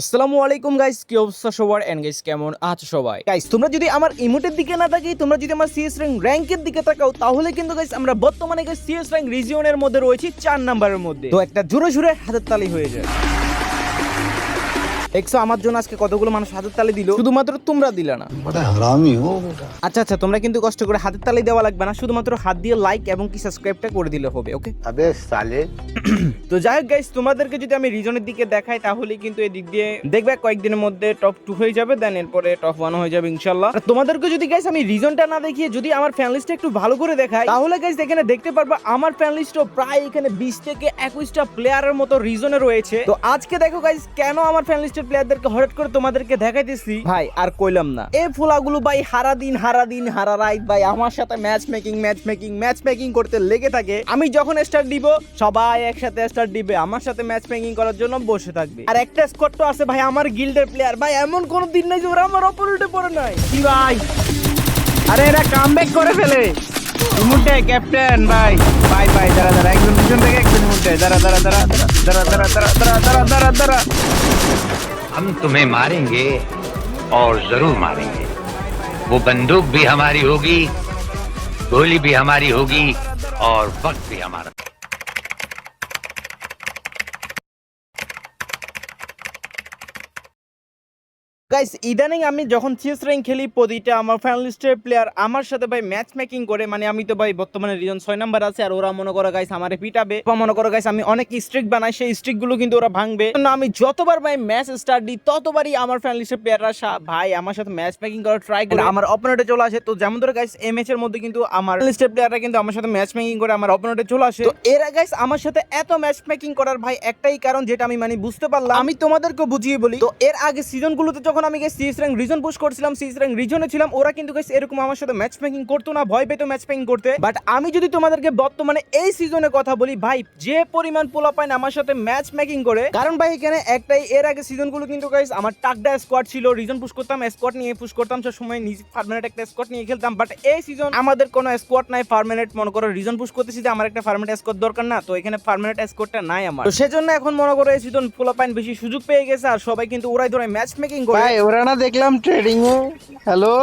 আসসালামু আলাইকুম গাইস কি অবস্থা সবার? এন্ড গাইস কেমন আছো সবাই? গাইস তোমরা যদি আমার ইমোটের দিকে না থাকি, তোমরা যদি আমার সিএস র্যাঙ্ক র্যাঙ্কের দিকে তাকাও, তাহলে কিন্তু গাইস আমরা বর্তমানে গাইস সিএস র্যাঙ্ক রিজিয়নের মধ্যে রয়েছি, চার নাম্বারের মধ্যে। তো একটা জোরে জোরে হাতের তালি হয়ে যায়। একশো আমার জন্য আজকে কতগুলো মানুষ হাতের তালি দিল? শুধুমাত্র তোমরা দিলে না। আচ্ছা আচ্ছা তোমরা কিন্তু কষ্ট করে হাতের তালি দেওয়া লাগবে না শুধুমাত্র হাত দিয়ে লাইক এবং কি সাবস্ক্রাইবটা করে দিলে হবে ওকে তো যাই হোক গাইস তোমাদেরকে যদি আমি রিজনের দিকে দেখাই তাহলে কিন্তু এই দিক দিয়ে দেখবে কয়েকদিনের মধ্যে টপ টু হয়ে যাবে দেন এরপরে টপ ওয়ান হয়ে যাবে ইনশাল্লাহ তোমাদেরকে যদি গাইস আমি রিজনটা না দেখিয়ে যদি আমার ফ্যান লিস্টটা একটু ভালো করে দেখাই তাহলে গাইস এখানে দেখতে পারবা আমার ফ্যান লিস্টও প্রায় এখানে বিশ থেকে একুশটা প্লেয়ারের মতো রিজনে রয়েছে। তো আজকে দেখো গাইস কেন আমার ফ্যান লিস্টে লিস্টের প্লেয়ারদেরকে হঠাৎ করে তোমাদেরকে দেখাইতেছি ভাই আর কইলাম না এই ফুলাগুলো ভাই হারা দিন হারা দিন হারা রাইট ভাই আমার সাথে match making match making match making করতে লেগে থাকে আমি যখন স্টার্ট দিব সবাই একসাথে স্টার্ট দিবে আমার সাথে ম্যাচ মেকিং করার জন্য বসে থাকবে আর একটা স্কট তো আছে ভাই আমার গিল্ডের প্লেয়ার ভাই এমন কোনো দিন নাই যে ওরা আমার অপোনেন্টে পড়ে নাই কি ভাই আরে এরা কামব্যাক করে ফেলে মুটে ক্যাপ্টেন ভাই ভাই ভাই দাঁড়া দাঁড়া একজন পিছন থেকে একজন মুটে দাঁড়া দাঁড়া দাঁড়া দাঁড়া দাঁড়া দাঁড়া দাঁড়া দাঁড়া দাঁড়া দাঁড়া हम तुम्हें मारेंगे और ज़रूर मारेंगे। वो बंदूक भी हमारी होगी, गोली भी हमारी होगी और वक्त भी हमारा গাইস ইদানিং আমি যখন চিস র্যাঙ্ক খেলি, প্রতিটা আমার ফাইনালিস্টের প্লেয়ার আমার সাথে ভাই ম্যাচ মেকিং করে। মানে আমি তো ভাই বর্তমানে রিজন ছয় নাম্বার আছে, আর ওরা মনে করো গাইস আমার পিটাবে। বা মনে করো গাইস আমি অনেক স্ট্রিক বানাই, সেই স্ট্রিকগুলো কিন্তু ওরা ভাঙবে। না আমি যতবার ভাই ম্যাচ স্টার্ট দিই, ততবারই আমার ফাইনালিস্টের প্লেয়াররা ভাই, আমার সাথে ম্যাচ মেকিং করার ট্রাই করে। আমার অপোনেন্টে চলে আসে। তো যেমন ধরে গাইস এই ম্যাচের মধ্যে কিন্তু আমার লিস্টের প্লেয়াররা কিন্তু আমার সাথে ম্যাচ মেকিং করে, আমার অপোনেন্টে চলে আসে। তো এরা গাইস আমার সাথে এত ম্যাচ মেকিং করার ভাই একটাই কারণ, যেটা আমি মানে বুঝতে পারলাম। আমি তোমাদেরকে বুঝিয়ে বলি। তো এর আগে সিজন গুলোতে যখন আমি গেছি সিএস র্যাঙ্ক রিজন পুশ করছিলাম সিএস র্যাঙ্ক রিজনে ছিলাম, ওরা কিন্তু গাইস এরকম আমার সাথে ম্যাচ মেকিং করতো না, ভয় পেতো ম্যাচ মেকিং করতে। বাট আমি যদি তোমাদেরকে বর্তমানে এই সিজনে কথা বলি, ভাই, যে পরিমাণ পোলা পাইন আমার সাথে ম্যাচ মেকিং করে, কারণ ভাই, এখানে একটাই, এর আগে সিজনগুলো কিন্তু গাইস আমার টাকডা স্কোয়াড ছিল রিজন পুশ করতাম স্কোয়াড নিয়ে পুশ করতাম, সব সময় নিজে পার্মানেন্ট একটা স্কোয়াড নিয়ে খেলতাম। বাট এই সিজন আমাদের কোনো স্কোয়াড নাই পার্মানেন্ট মনে করো রিজন পুশ করতেছি যে আমার একটা পার্মানেন্ট স্কোয়াড দরকার না, তো এখানে পার্মানেন্ট স্কোয়াডটা নাই আমার। তো সেজন্য এখন মনে করো এই সিজন পোলা পাইন বেশি সুযোগ পেয়ে গেছে, আর সবাই কিন্তু ওরাই ধরে ম্যাচ মেকিং করে ভাই ওরা না দেখলাম ট্রেডিং এ। হ্যালো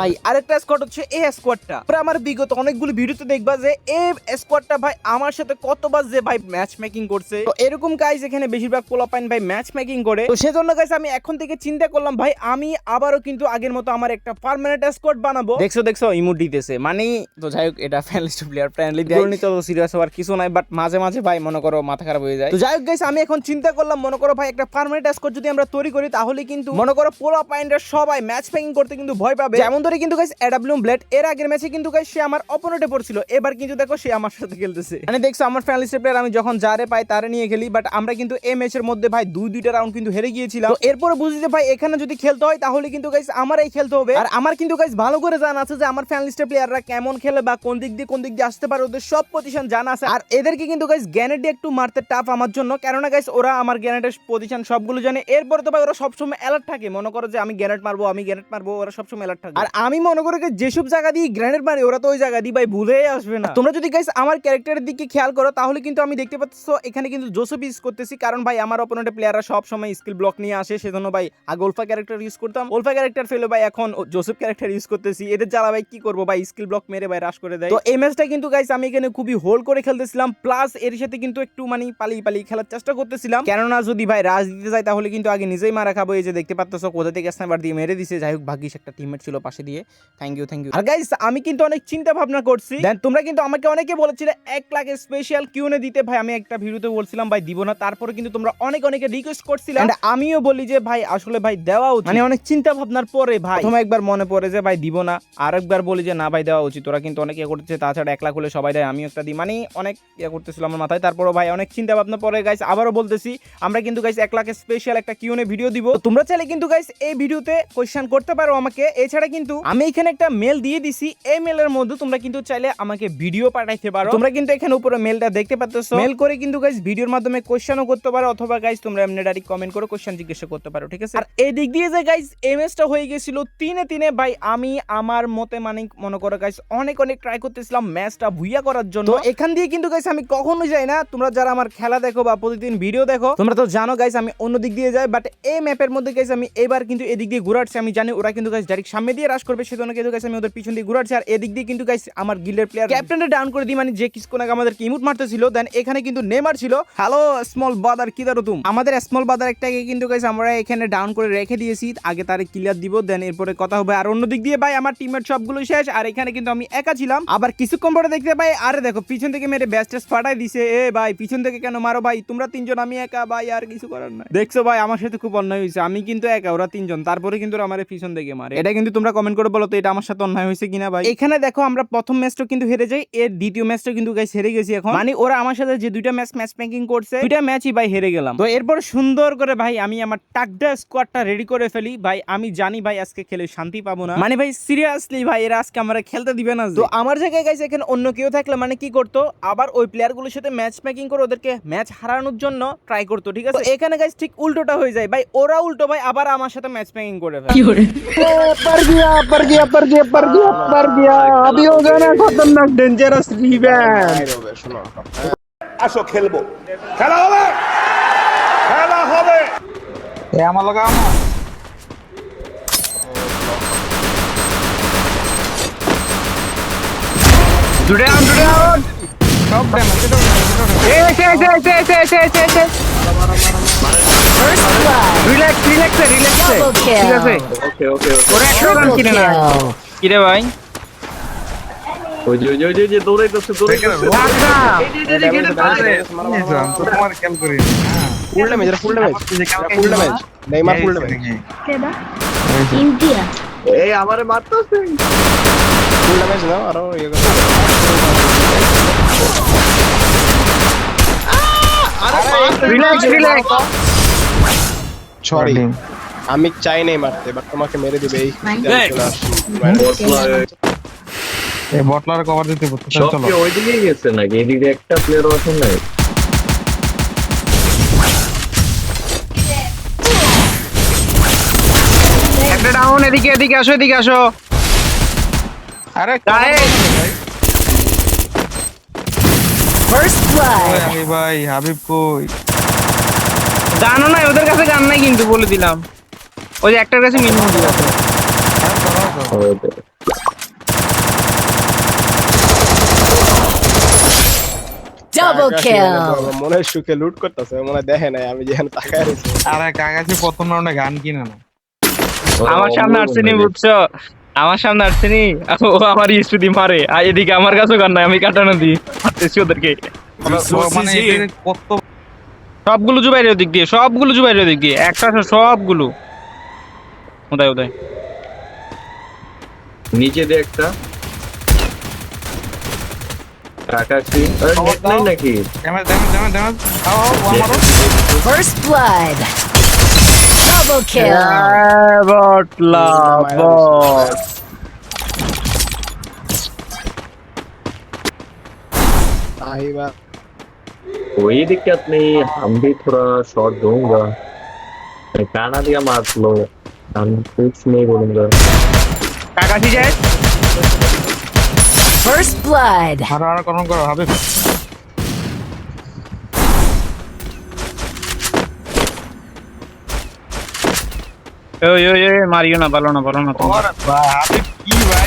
ভাই আরেকটা স্কোয়াড হচ্ছে এই স্কোয়াডটা পরে আমার বিগত অনেকগুলো ভিডিওতে দেখবা যে এই স্কোয়াডটা ভাই আমার সাথে কতবার যে ভাই ম্যাচ মেকিং করছে। তো এরকম গাইস এখানে বেশিরভাগ পোলাপাইন ভাই ম্যাচ মেকিং করে। তো সেজন্য গাইস আমি এখন থেকে চিন্তা করলাম ভাই আমি আবারও কিন্তু আগের মতো আমার একটা পার্মানেন্ট স্কোয়াড বানাবো। দেখছ দেখছ ইমোট দিতেছে। মানে তো যাই হোক এটা ফ্যানলিস্ট প্লেয়ার ফ্রেন্ডলি দিয়ে তো সিরিয়াস হওয়ার কিছু নাই বাট মাঝে মাঝে ভাই মনে করো মাথা খারাপ হয়ে যায়। তো যাই হোক গাইস আমি এখন চিন্তা করলাম মনে করো ভাই একটা পার্মানেন্ট স্কোয়াড যদি আমরা তৈরি করি তাহলে কিন্তু মনে করো পোলা পাইন্ডের সবাই ম্যাচ মেকিং করতে কিন্তু ভয় পাবে। যেমন ধরে কিন্তু গাইস এডাব্লিউ ব্লেড এর আগের ম্যাচে কিন্তু গাইস সে আমার অপোনেন্টে পড়ছিল। এবার কিন্তু দেখো, সে আমার সাথে খেলতেছে। মানে দেখছ, আমার ফ্যানলিস্টের প্লেয়ার আমি যখন যারে পাই, তারে নিয়ে খেলি বাট আমরা কিন্তু এই ম্যাচের মধ্যে ভাই দুই, দুইটা রাউন্ড কিন্তু হেরে গিয়েছিলাম। তো এরপরে বুঝি যে ভাই, এখানে যদি খেলতে হয়, তাহলে কিন্তু গাইস আমারই খেলতে হবে। আর আমার কিন্তু গাইস ভালো করে জানা আছে যে আমার ফ্যানলিস্টের প্লেয়াররা কেমন খেলে বা কোন দিক দিয়ে, কোন দিক দিয়ে আসতে পারে, ওদের সব পজিশন জানা আছে। আর এদেরকে কিন্তু গাইস গ্যানেট দিয়ে একটু মারতে টাফ আমার জন্য। কেননা গাইস ওরা আমার গ্যানেটের পজিশন সবগুলো জানে। এরপরে তো ভাই, ওরা সবসময় অ্যালার্ট থাকে। মনে করো যে আমি গ্যানেট মারবো, আমি গ্যানেট মারবো, ওরা সবসময় অ্যালার্ট থাকে। আর আমি মনে করি যেসব জায়গা দিয়ে গ্র্যানেড মারে ওরা তো ওই জায়গা দিয়ে ভাই ভুলেই আসবে না। তোমরা যদি গাইস আমার ক্যারেক্টারের দিকে খেয়াল করো তাহলে কিন্তু আমি দেখতে পাচ্ছ এখানে কিন্তু জোসেফ ইউজ করতেছি। কারণ ভাই আমার অপোনেন্টের প্লেয়াররা সব সময় স্কিল ব্লক নিয়ে আসে সেজন্য ভাই আগে ওলফা ক্যারেক্টার ইউজ করতাম। ওলফা ক্যারেক্টার ফেলে ভাই এখন জোসেফ ক্যারেক্টার ইউজ করতেছি। এদের জ্বালা ভাই কি করব ভাই? স্কিল ব্লক মেরে ভাই রাশ করে দেয়। তো এই ম্যাচটা কিন্তু গাইস আমি এখানে খুবই হোল্ড করে খেলতেছিলাম। প্লাস এর সাথে কিন্তু একটু মানে পালিয়ে পালিয়ে খেলার চেষ্টা করতেছিলাম। কেননা যদি ভাই রাজ দিতে যায় তাহলে কিন্তু আগে নিজেই মারা খাব। এই যে দেখতে পাচ্ছ কোথা থেকে স্নাইপার দিয়ে মেরে দিছে? যাই হোক ভাগ্যিস একটা টিমমেট ছিল পাশে দিয়ে। থ্যাংক ইউ থ্যাংক ইউ আর গাইস আমি কিন্তু অনেক চিন্তা ভাবনা করছি। দেন তোমরা কিন্তু আমাকে অনেকে বলেছিলে, এক লাখ স্পেশাল কিউনে দিতে। ভাই, আমি একটা ভিডিওতে বলছিলাম, ভাই, দিব না। তারপরে কিন্তু তোমরা অনেক, অনেকে রিকোয়েস্ট করছিলে। আমিও বলি যে, ভাই, আসলে ভাই, দেওয়া উচিত। মানে অনেক চিন্তা ভাবনার পরে, ভাই। প্রথমে একবার মনে পড়ে যে, ভাই, দিব না। আর একবার বলি যে, না, ভাই, দেওয়া উচিত। তোরা কিন্তু অনেক ইয়ে করতেছে তাছাড়া এক লাখ হলে সবাই দেয়, আমিও একটা দিই। মানে অনেক ইয়ে করতেছিল আমার মাথায়। তারপরও ভাই, অনেক চিন্তা ভাবনা পরে গাইস আবারও বলতেছি, আমরা কিন্তু গাইস এক লাখের স্পেশাল একটা কিউনে ভিডিও দিব। তোমরা চাইলে কিন্তু গাইস এই ভিডিওতে কোয়েশ্চেন করতে পারো আমাকে। এছাড়া কিন্তু আমি এখানে একটা মেল দিয়ে দিছি। এই মেলের মধ্যে তোমরা কিন্তু চাইলে আমাকে ভিডিও পাঠাইতে পারো। তোমরা কিন্তু এখানে উপরে মেলটা দেখতে পাচ্ছ মেল করে কিন্তু গাইজ ভিডিওর মাধ্যমে কোশ্চেনও করতে পারো অথবা গাইজ তোমরা এমনি ডাইরেক্ট কমেন্ট করে কোশ্চেন জিজ্ঞাসা করতে পারো ঠিক আছে? আর এই দিক দিয়ে যে গাইজ এমএসটা হয়ে গেছিল তিনে তিনে ভাই আমি আমার মতে মানে মনে করো গাইজ অনেক অনেক ট্রাই করতেছিলাম ম্যাচটা ভুইয়া করার জন্য। তো এখান দিয়ে কিন্তু গাইজ আমি কখনো যাই না। তোমরা যারা আমার খেলা দেখো বা প্রতিদিন ভিডিও দেখো তোমরা তো জানো গাইজ আমি অন্য দিক দিয়ে যাই বাট এই ম্যাপের মধ্যে গাইজ আমি এবার কিন্তু এদিক দিয়ে ঘুরাচ্ছি আমি জানি ওরা কিন্তু গাইজ ডাইরেক্ট সামনে দিয়ে রাশ করবে, সেজন্য কিন্তু গাইজ আমি ওদের পিছন দিয়ে ঘুরাচ্ছি। আর এদিক দিয়ে কিন্তু গাইজ আমার গিল্ডের প্লেয়ার ক্যাপ্টেনটা ডাউন করে দিই মানে যে কিছু আগে আমাদেরকে ইমুট মারতেছিল দেন এখানে কিন্তু নেমার ছিল। হ্যালো স্মল বাদার কি দারো তুম আমাদের স্মল বাদার একটাকে কিন্তু গাইজ আমরা এখানে ডাউন করে রেখে দিয়েছি, আগে তারে ক্লিয়ার দিব দেন এরপরে কথা হবে। আর অন্য দিক দিয়ে ভাই আমার টিমের সবগুলো শেষ, আর এখানে কিন্তু আমি একা ছিলাম। আবার কিছুক্ষণ পরে দেখতে পাই, আরে দেখো, পিছন থেকে মেরে ব্যাস ট্যাস ফাটাই দিছে। এ ভাই, পিছন থেকে কেন মারো ভাই? তোমরা তিনজন, আমি একা ভাই, আর কিছু করার নাই। দেখছ ভাই, আমার সাথে খুব অন্যায় হয়েছে। আমি কিন্তু একা, ওরা তিনজন। তারপরে কিন্তু আমার পিছন থেকে মারে। এটা কিন্তু তোমরা কমেন্ট করে বলো তো এটা আমার সাথে অন্যায় হয়েছে কিনা ভাই? এখানে দেখো আমরা প্রথম ম্যাচটা কিন্তু হেরে যাই এর দ্বিতীয় ম্যাচটা কিন্তু গাইস হেরে গেছি এখন। মানে ওরা আমার সাথে যে দুইটা ম্যাচ ম্যাচ মেকিং করছে দুইটা ম্যাচই ভাই হেরে গেলাম। তো এরপর সুন্দর করে ভাই আমি আমার টাকডা স্কোয়াডটা রেডি করে ফেলি। ভাই আমি জানি ভাই আজকে খেলে শান্তি পাবো না। মানে ভাই সিরিয়াসলি ভাই এরা আজকে আমরা খেলতে দিবে না তো আমার জায়গায় গাইস এখানে অন্য কেউ থাকলে মানে কি করতো? আবার ওই প্লেয়ারগুলোর সাথে ম্যাচ মেকিং করে ওদেরকে ম্যাচ হারানোর জন্য ট্রাই করতো ঠিক আছে? এখানে গাইস ঠিক উল্টোটা হয়ে যায়। ভাই ওরা উল্টো ভাই আবার আমার সাথে ম্যাচ মেকিং করে ফেলে। गया पर गया पर गया पर गया पर गया अभी हो गया ना खतरनाक डेंजरस रिवेंज আসো খেলবো খেলা হবে খেলা হবে এ আমার লগা জুড়ে আউন জুড়ে আউন সব এসে এসে এসে এসে এসে এসে এসে রিল্যাক্স রিল্যাক্স রিল্যাক্স ঠিক আছে ওকে ওকে ওরা একটা গান কিনে না কি রে ভাই ওই যে ওই যে ওই যে ওই যে দৌড়াইতেছে দৌড়াইতেছে তোমার ফুল ড্যামেজ এটা full damage full damage Neymar full damage India. এই আমারে মারতেছে ফুল ড্যামেজ নাও আরও ইয়ে করো রিল্যাক্স রিল্যাক্স সরি আমি চাই নাই মারতে বাট তোমাকে মেরে দিবে এই চলে আসছি বটলা এ বটলার কভার দিতে বলতে চলো। ওই দিকেই গেছে নাকি? এদিকে একটা প্লেয়ার আছে নাই একটা ডাউন এদিকে এদিকে আসো এদিকে আসো। আরে গায়ে blood. আমি ভাই হাবিব কই? জানো না ওদের কাছে গান নাই কিন্তু বলে দিলাম। ওই যে একটার কাছে মিনিমাম আছে। Double kill. মনে হয় সুখে লুট করতেছে মনে দেখে নাই আমি যেখানে তাকায় রয়েছি। আরে কাগাছি প্রথম রাউন্ডে গান কিনে না। আমার সামনে আসছেনি বুঝছ? আমার সামনে আসছেনি ও আমার স্তুতি মারে আর এদিকে আমার কাছেও গান নাই আমি কাটানো দিই। ওদেরকে। মানে কত সবগুলো জুবাইরের দিক দিয়ে সবগুলো জুবাইরের দিক দিয়ে একটা সবগুলো। ওদায় ওদায় নিচে দিয়ে একটা আহিবা कोई दिक्कत नहीं हम भी थोड़ा शॉट दूँगा। काना दिया मार लो हम कुछ नहीं बोलूँगा। काकाशी जय। फ़र्स्ट ब्लड हरा हरा करो करो हबे यो यो यो मारियो ना बालो ना बालो ना और भाई हबे की भाई।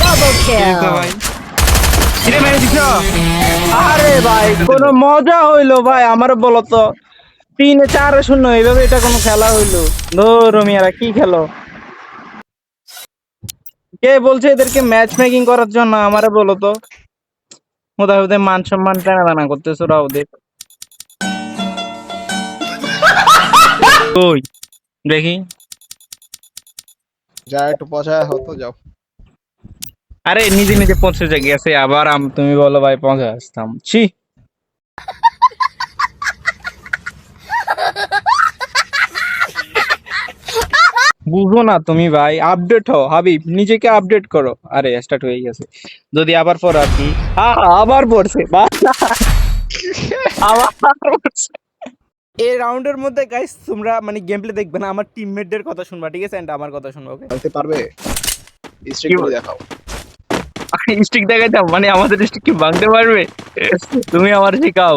डबल किल কিরে মেরে দিছ আরে ভাই কোনো মজা হইল ভাই আমার বলো তো। তিন চার শূন্য এইভাবে এটা কোনো খেলা হইল? ধরো মিয়ারা কি খেলো? কে বলছে এদেরকে ম্যাচ মেকিং করার জন্য আমারে বলো তো। ওদের ওদের মান সম্মান টানা টানা করতেছ ওরা ওদের। ওই দেখি। যা একটু পচা হতো যাও। আরে নিজে নিজে পৌঁছে যে গেছে আবার আম- তুমি বলো ভাই পৌঁছে আসতাম। ছি। বুঝো না তুমি ভাই আপডেট হও। হাবিব নিজেকে আপডেট করো। আরে স্টার্ট হয়ে গেছে। যদি আবার পর আর কি। আবার পড়ছে বা- আবার পড়ছে। এই রাউন্ডের মধ্যে গাইস তোমরা মানে গেম প্লে দেখবে না আমার টিমমেটদের কথা শুনবা ঠিক আছে? এন্ড আমার কথা শুনবা ওকে পারবে? স্ট্রিক করে দেখাও। স্টিক দেখাই দাও মানে আমাদের স্টিক কি ভাঙতে পারবে? তুমি আমার শেখাও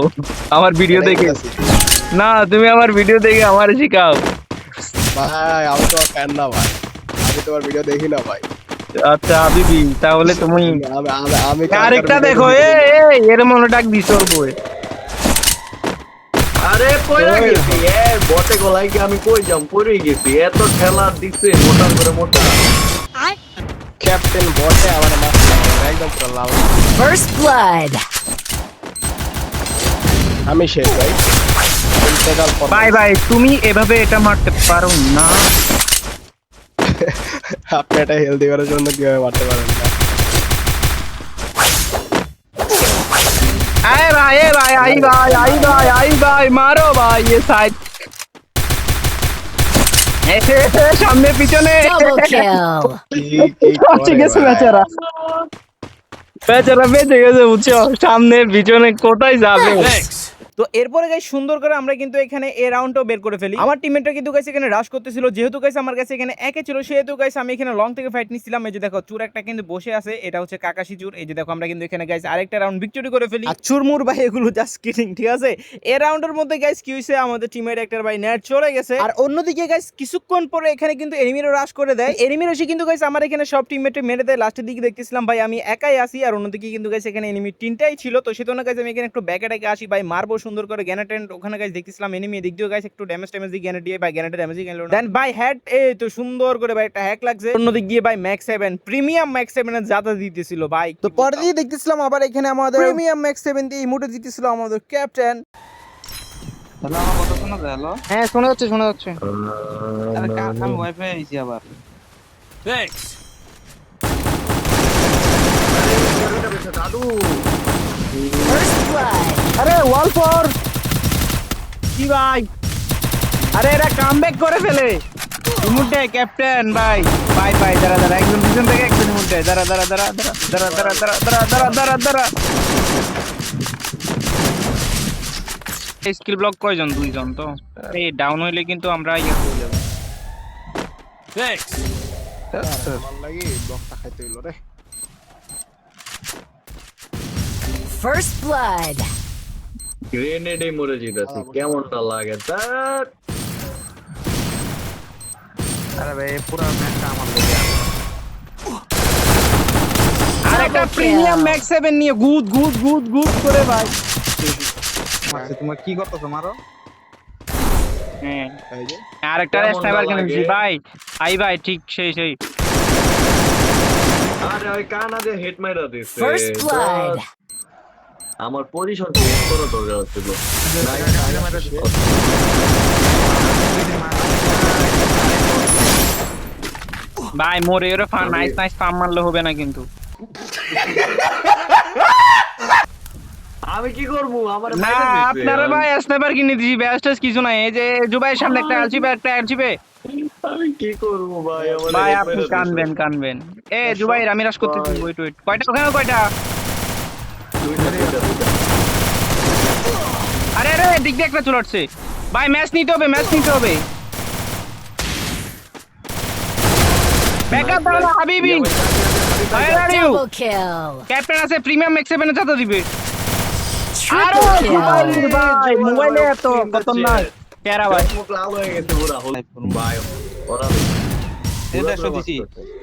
আমার ভিডিও দেখে। না তুমি আমার ভিডিও দেখে আমার শেখাও। ভাই আমি তোমার ফ্যান না ভাই। আমি তোমার ভিডিও দেখি না ভাই। আচ্ছা হাবিবি তাহলে তুমি আমি আরেকটা দেখো এ এ এর মনে ডাক দিছ বই আরে কইরা গেছি এ বটে গলাই কি আমি কই যাম? পড়ে গেছি এত ঠেলা দিছে মোটা করে মোটা। ক্যাপ্টেন বটে আমার মাছ একদম পুরো লাল First blood. আমি শেষ ভাই বাই বাই তুমি এভাবে এটা মারতে পারো না আপনি এটা হেলদি করার জন্য কীভাবে মারতে পারেন না আয় ভাই এ ভাই আই ভাই আই ভাই আই ভাই মারো ভাই এ সাইড সামনে পিছনে। পৌঁছে গেছে বেচারা। বেচারা বেঁচে গেছে বুঝছ? সামনে পিছনে কোথায় যাবে? তো এরপরে গাই সুন্দর করে আমরা কিন্তু এখানে এ রাউন্ডটাও বের করে ফেলি। আমার টিমমেটরা কিন্তু গাইস এখানে রাশ করতেছিল। যেহেতু গাইস আমার কাছে এখানে একে ছিল সেহেতু গাইস আমি এখানে লং থেকে ফাইট নিছিলাম এই যে দেখো চুর একটা কিন্তু বসে আছে। এটা হচ্ছে কাকাশি চুর। এই যে দেখো আমরা কিন্তু এখানে গাইস আরেকটা রাউন্ড ভিক্টরি করে ফেলি। আর চুরমুর ভাই এগুলো জাস্ট কিডিং ঠিক আছে? এ রাউন্ডের মধ্যে গাইস কি হইছে আমাদের টিমের একটা ভাই নেট চলে গেছে। আর অন্যদিকে গাইস কিছুক্ষণ পরে এখানে কিন্তু এনিমিরও রাশ করে দেয়। এনিমির এসে কিন্তু গাইস আমার এখানে সব টিমমেটে মেরে দেয়। লাস্টের দিকে দেখতেছিলাম ভাই আমি একাই আসি আর অন্যদিকে কিন্তু গাইস এখানে এনিমি তিনটাই ছিল। তো সেজন্য গাইস আমি এখানে একটু ব্যাকে ডেকে আসি। ভাই মারবো সুন্দর করে গ্যানেট ওখানে গাইস দেখতেছিলাম এনিমি এদিক দিয়ে গাইস একটু ড্যামেজ ট্যামেজ দিয়ে গ্যানেট দিয়ে ভাই গ্যানেট ড্যামেজই গেল দেন ভাই হ্যাড এই তো সুন্দর করে ভাই একটা হ্যাক লাগছে। অন্যদিক দিয়ে ভাই ম্যাক্স সেভেন প্রিমিয়াম ম্যাক্স সেভেনের জাতা দিতেছিল ভাই। তো পরে দিয়ে দেখতেছিলাম আবার এখানে আমাদের প্রিমিয়াম ম্যাক্স সেভেন দিয়ে ইমোটে দিতেছিল আমাদের ক্যাপ্টেন হ্যাঁ শোনা যাচ্ছে শোনা যাচ্ছে। আমি ওয়াইফাই আইছি আবার। Blood. আরে ওয়াল ফর কি ভাই আরে এরা কামব্যাক করে ফেলে ইমুটে ক্যাপ্টেন ভাই ভাই ভাই দাঁড়া দাঁড়া একজন পিছন থেকে একজন ইমুটে দাঁড়া দাঁড়া দাঁড়া দাঁড়া দাঁড়া দাঁড়া দাঁড়া দাঁড়া দাঁড়া দাঁড়া দাঁড়া স্কিল ব্লক কয়জন দুইজন তো এই ডাউন হইলে কিন্তু আমরা ইয়ে হয়ে যাব আমার লাগি ব্লকটা খাইতে হইল রে First blood. গ্রেনেডে মরে যেতেছি। কেমনটা লাগে? ধ্যাৎ। আর একটা প্রিমিয়াম kill. 7 নিয়ে গুদ গুদ গুদ গুদ করে ভাই। তোমার কি করতেছো মারো? হ্যাঁ। এই যে। স্নাইপার কিনেছি ভাই। আই ভাই ঠিক সেই সেই। আরে ওই কানা দিয়ে হেড মাইরা দিছে। First blood. আমার পজিশন চেঞ্জ করা দরকার ছিল ভাই মোরে ওরে ফান নাইস নাইস ফার্ম মারলে হবে না কিন্তু। আমি কি করব? আমার না আপনারা ভাই স্নাইপার কিনে দিছি ব্যাস্টাস কিছু নাই। এই যে জুবাইয়ের সামনে একটা আলচিবে একটা আলচিবে আমি কি করব ভাই? আমার ভাই আপনি। কানবেন কানবেন। এ জুবাইর আমি রাশ করতে ওয়েট ওয়েট কয়টা ওখানে কয়টা। আরে আরে দিক দিয়ে একটা চলে ভাই ম্যাচ নিতে হবে ম্যাচ নিতে হবে। ব্যাকআপ দাও হাবিবি। Where are you? ক্যাপ্টেন আছে প্রিমিয়াম ম্যাক্স সেভেনে চাতা দিবে। Kill. ভাই মোবাইলে এত খতরনাক। কেরা ভাই। মুখ লাল হয়ে গেছে পুরা। হল ভাই। ওরা এটা দিছি।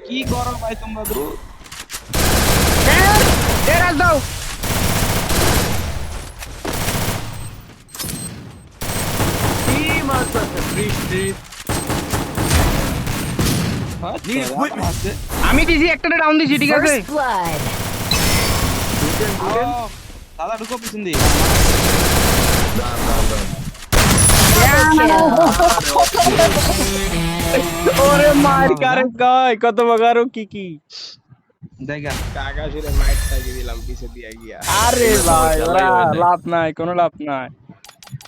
কি করো ভাই তোমরা দ্রু এ রাজ দাও কি মারতাছে বৃষ্টি আমি দিছি একটা ডাউন দিছি ঠিক আছে? দাদা ঢুকো পিছন দিয়ে ওরে মার কারে কয়? কত বাগারো কি কি? দেখা কাকাশিরে মাইট দিলাম পিছে দিয়ে গিয়া। আরে ভাই। লাভ নাই কোনো লাভ নাই।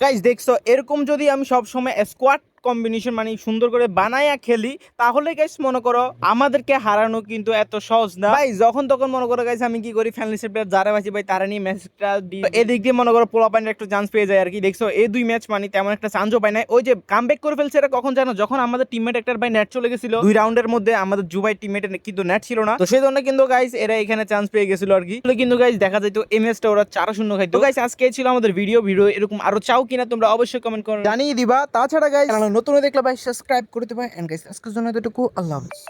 গাইস দেখছ এরকম যদি আমি সবসময় স্কোয়াড কম্বিনেশন মানে সুন্দর করে বানায়া খেলি তাহলে গাইস মনে করো আমাদেরকে হারানো কিন্তু এত সহজ না। ভাই যখন তখন মনে করো গাইস আমি কি করি ফ্যামিলি প্লেয়ার যারা বাঁচি ভাই তারা নিয়ে ম্যাচটা দিই। এদিক দিয়ে মনে করো পোলা পাইনের একটু চান্স পেয়ে যায় আর কি দেখছ? এই দুই ম্যাচ মানে তেমন একটা চান্সও পায় না ওই যে কামব্যাক করে ফেলছে এটা কখন জানো? যখন আমাদের টিমমেট একটার ভাই নেট চলে গেছিল দুই রাউন্ডের মধ্যে আমাদের জুবাই টিমমেটের কিন্তু নেট ছিল না। তো সেই জন্য কিন্তু গাইস এরা এখানে চান্স পেয়ে গেছিল আর কি। কিন্তু গাইস দেখা যায় তো এই ম্যাচটা ওরা চার শূন্য খাইতো। গাইস আজকে ছিল আমাদের ভিডিও ভিডিও এরকম আরও চাও কিনা তোমরা অবশ্যই কমেন্ট করো। জানিয়ে দিবা। তাছাড়া গাইস নতুন দেখলে ভাই সাবস্ক্রাইব করে দেবা এন্ড গাইস আজকের জন্য এতটুকু। আল্লাহ হাফেজ।